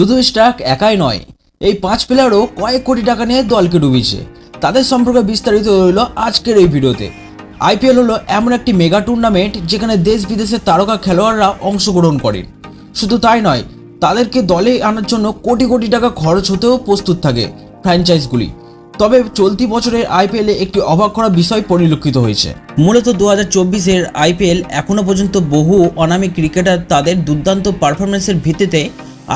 শুধু স্টার্ক একাই নয়, এই পাঁচ প্লেয়ারও কয়েক কোটি টাকা নিয়ে দলকে ডুবিয়েছে। তাদের সম্পর্কে বিস্তারিত রইল আজকের এই ভিডিওতে। আইপিএল হলো এমন একটি মেগা টুর্নামেন্ট যেখানে দেশ বিদেশের তারকা খেলোয়াড়রা অংশগ্রহণ করেন। শুধু তাই নয়, তাদেরকে দলে আনার জন্য কোটি কোটি টাকা খরচ হতেও প্রস্তুত থাকে ফ্র্যাঞ্চাইজগুলি তবে চলতি বছরের আইপিএলে একটি অবাক করা বিষয় পরিলক্ষিত হয়েছে। মূলত দু হাজার চব্বিশের আইপিএল এখনও পর্যন্ত বহু অনামী ক্রিকেটার তাদের দুর্দান্ত পারফরমেন্সের ভিত্তিতে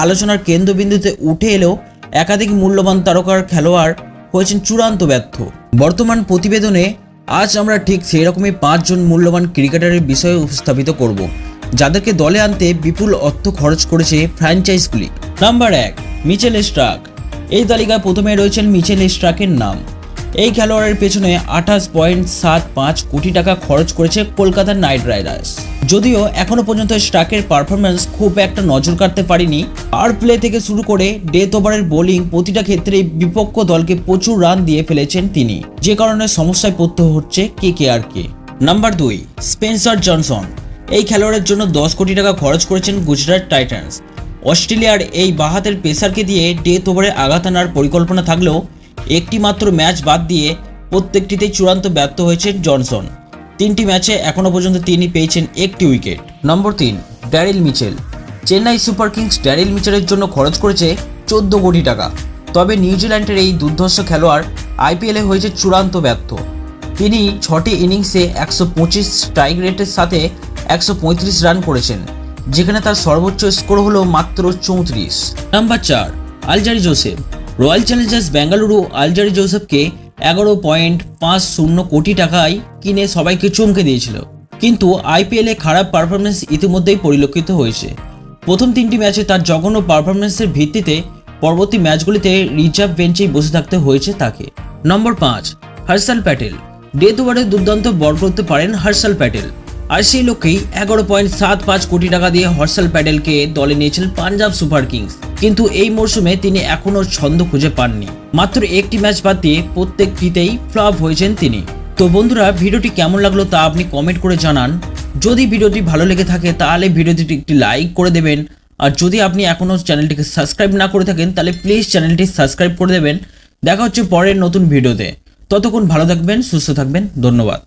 আলোচনার কেন্দ্রবিন্দুতে উঠে এলেও একাধিক মূল্যবান তারকার খেলোয়াড় হয়েছেন চূড়ান্ত ব্যর্থ। বর্তমান প্রতিবেদনে আজ আমরা ঠিক সেই রকমই পাঁচজন মূল্যবান ক্রিকেটারের বিষয়ে উপস্থাপিত করব, যাদেরকে দলে আনতে বিপুল অর্থ খরচ করেছে ফ্র্যাঞ্চাইজগুলি। নাম্বার এক, মিচেল স্ট্রাক। এই তালিকায় প্রথমে রয়েছেন মিচেল স্ট্রাকের নাম। এই খেলোয়াড়ের পেছনে আঠাশ পয়েন্ট সাত পাঁচ কোটি টাকা খরচ করেছে কলকাতা নাইট রাইডার্স। যদিও এখনও পর্যন্ত স্ট্রাকের পারফরমেন্স খুব একটা নজর কাটতে পারেনি। পাওয়ার প্লে থেকে শুরু করে ডেথ ওভারের বোলিং প্রতিটা ক্ষেত্রে বিপক্ষ দলকে প্রচুর রান দিয়ে ফেলেছেন তিনি। যে কারণে সমস্যায় পড়তে হচ্ছে কে কে আর কে নাম্বার দুই স্পেন্সার জনসন এই খেলোয়াড়ের জন্য দশ কোটি টাকা খরচ করেছেন গুজরাট টাইটান্স অস্ট্রেলিয়ার এই বাহাতের পেসারকে দিয়ে ডেথ ওভারে আঘাত আনার পরিকল্পনা থাকলেও একটি মাত্র ম্যাচ বাদ দিয়ে প্রত্যেকটিতেই চূড়ান্ত ব্যর্থ হয়েছেন জনসন তিনটি ম্যাচে এখনও পর্যন্ত তিনি পেয়েছেন একটি উইকেট। নম্বর তিন, Daryl Mitchell. Chennai Super Kings Daryl মিচেলের জন্য খরচ করেছে চোদ্দ কোটি টাকা। তবে নিউজিল্যান্ডের এই দুর্ধর্ষ খেলোয়াড় আইপিএলে হয়েছে চূড়ান্ত ব্যর্থ। তিনি ছটি ইনিংসে একশো পঁচিশ স্ট্রাইক রেটের সাথে একশো পঁয়ত্রিশ রান করেছেন, যেখানে তার সর্বোচ্চ স্কোর হলো মাত্র চৌত্রিশ। নাম্বার চার, Alzarri Joseph. Royal Challengers Bengaluru Alzarri জোসেফকে এগারো পয়েন্ট পাঁচ শূন্য কোটি টাকায় কিনে সবাইকে চমকে দিয়েছিল। কিন্তু আইপিএলে খারাপ পারফরমেন্স ইতিমধ্যেই পরিলক্ষিত হয়েছে। প্রথম তিনটি ম্যাচে তার জঘন্য পারফরমেন্সের ভিত্তিতে পরবর্তী ম্যাচগুলিতে রিজার্ভ বেঞ্চেই বসে থাকতে হয়েছে তাকে। নম্বর পাঁচ, হর্ষাল প্যাটেল। ডেথ ওভারে দুর্দান্ত বল করতে পারেন হর্ষাল প্যাটেল। আর সেই লক্ষ্যেই এগারো পয়েন্ট সাত পাঁচ কোটি টাকা দিয়ে হর্ষাল প্যাটেলকে দলে নিয়েছিলেন পাঞ্জাব সুপার কিংস। কিন্তু এই মরশুমে তিনি এখনও ছন্দ খুঁজে পাননি। মাত্র একটি ম্যাচ বাদ দিয়ে প্রত্যেকটিতেই ফ্লপ হয়েছেন তিনি। তো বন্ধুরা, ভিডিওটি কেমন লাগল তা আপনি কমেন্ট করে জানান। যদি ভিডিওটি ভালো লেগে থাকে, তাহলে ভিডিওটি একটি লাইক করে দেবেন। আর যদি আপনি এখনও চ্যানেলটিকে সাবস্ক্রাইব না করে থাকেন, তাহলে প্লিজ চ্যানেলটি সাবস্ক্রাইব করে দেবেন। দেখা হচ্ছে পরের নতুন ভিডিওতে। ততক্ষণ ভালো থাকবেন, সুস্থ থাকবেন, ধন্যবাদ।